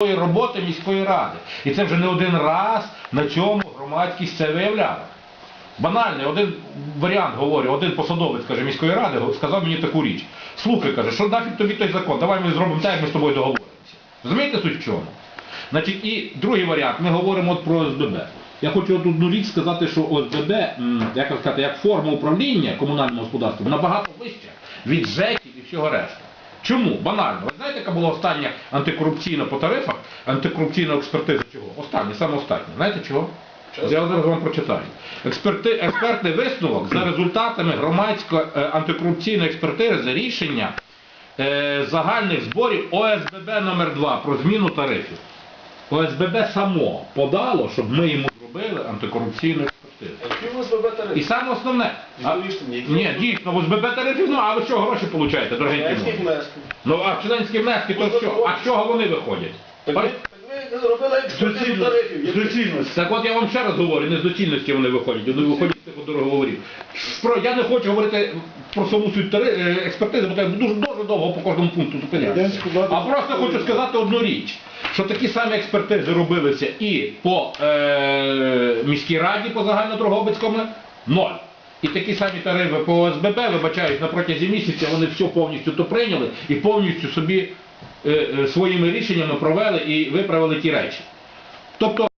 роботи міської ради. І це вже не один раз на цьому громадськість це виявляла. Банальний, один варіант говорю, один посадовець каже, міської ради сказав мені таку річ. Слухай, каже, що нафіг тобі той закон, давай ми зробимо так, як ми з тобою договоримося. Розумієте суть в чому? Значить, і другий варіант, ми говоримо от про ОСББ. Я хочу одну річ сказати, що ОСББ, як сказати, як форма управління комунальним господарством, набагато вища від ЖЕКів і всього решта. Чому? Банально. Ви знаєте, яка була остання антикорупційна по тарифах, антикорупційна експертиза чого? Остання, саме остання. Знаєте чого? Я зараз вам прочитаю. Експерти, експертний висновок за результатами громадської е, антикорупційної експертизи рішення е, загальних зборів ОСББ номер 2 про зміну тарифів. ОСББ само подало, щоб ми йому зробили антикорупційну експертизу. І саме основне. А, ні, дійсно, в СББ тарифів, ну а ви що гроші получаєте, внески. Ну а членські внески, то що? А з чого вони виходять? Так ви, так ви робили експертизу тарифів. які- Так от я вам ще раз говорю, не з доцільності вони виходять, вони виходять з тих дороговорів. Про, я не хочу говорити про саму суть е, експертизи, бо треба дуже, дуже довго по кожному пункту зупинятися. А просто хочу сказати одну річ, що такі самі експертизи робилися і по е, міській раді по загальнодрогобицькому ноль. І такі самі тарифи по ОСББ, вибачають, на протязі місяця вони все повністю то прийняли і повністю собі е, е, своїми рішеннями провели і виправили ті речі. Тобто